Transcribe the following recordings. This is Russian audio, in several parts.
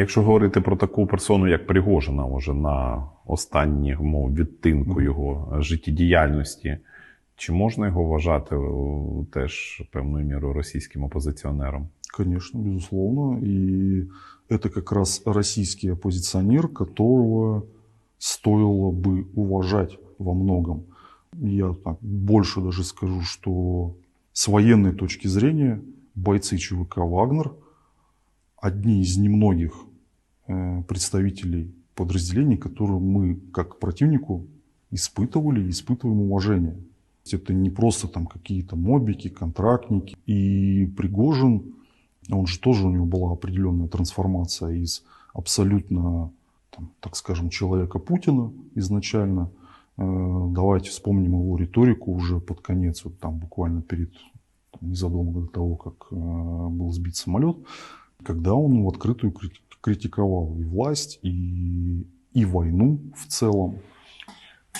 Якщо говорити про таку персону, як Пригожина, уже на останньому відтинку Мгм. його життєдіяльності, чи можна його вважати о, теж певною мірою російським опозиціонером? Конечно, безусловно. И это как раз российский оппозиционер, которого стоило бы уважать во многом. Я так больше даже скажу, что с военной точки зрения бойцы ЧВК «Вагнер» одни из немногих э, представителей подразделений, которые мы, как противнику, испытывали и испытываем уважение. Это не просто там какие-то мобики, контрактники. И Пригожин, он же тоже у него была определенная трансформация из абсолютно, там, так скажем, человека Путина изначально. Э, Давайте вспомним его риторику уже под конец, вот там буквально перед, незадолго до того, как э, был сбит самолет, когда он в открытую критиковал и власть, и, и войну в целом.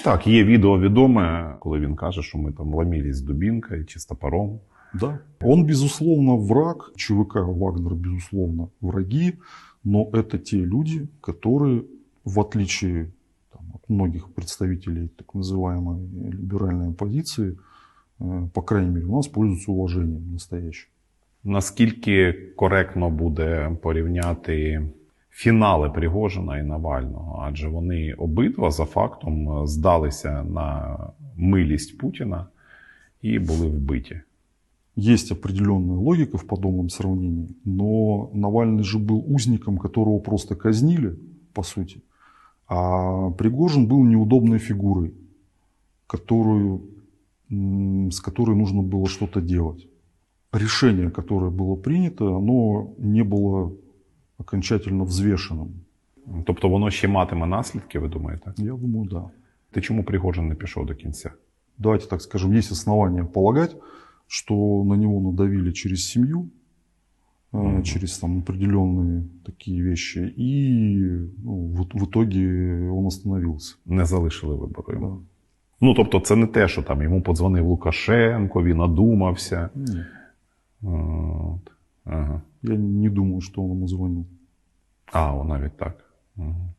Так, є відео відоме, коли він каже, що ми там ломились дубінкою чи стопором. Да. Он, безусловно, враг. ЧВК Вагнер, безусловно, враги. Но это те люди, которые, в отличие там, от многих представителей так называемой либеральной оппозиции, э, по крайней мере, у нас пользуются уважением настоящим. Наскільки коректно буде порівняти фінали Пригожина і Навального? Адже вони обидва за фактом здалися на милість Путіна і були вбиті. Есть определенная логика в подобном сравнении, но Навальный же был узником, которого просто казнили, по сути. А Пригожин был неудобной фигурой, которую, м, с которой нужно было что-то делать. Решение, которое было принято, оно не было окончательно взвешенным. Тобто воно ще матиме наслідки, ви думаєте? Я думаю, да. Ти чому Пригожин не пішов до кінця? давайте так скажем, есть основания полагать, что на него надавили через семью, э, Мгм. через там определенные такие вещи, и ну, в, в итоге он остановился. Не залишили вибору йому. Да. Ну тобто, це не те, що там йому подзвонив Лукашенко, він надумався. Нет, От. Ага. я не думаю, что он ему звонил. А, о, навіть так. Угу.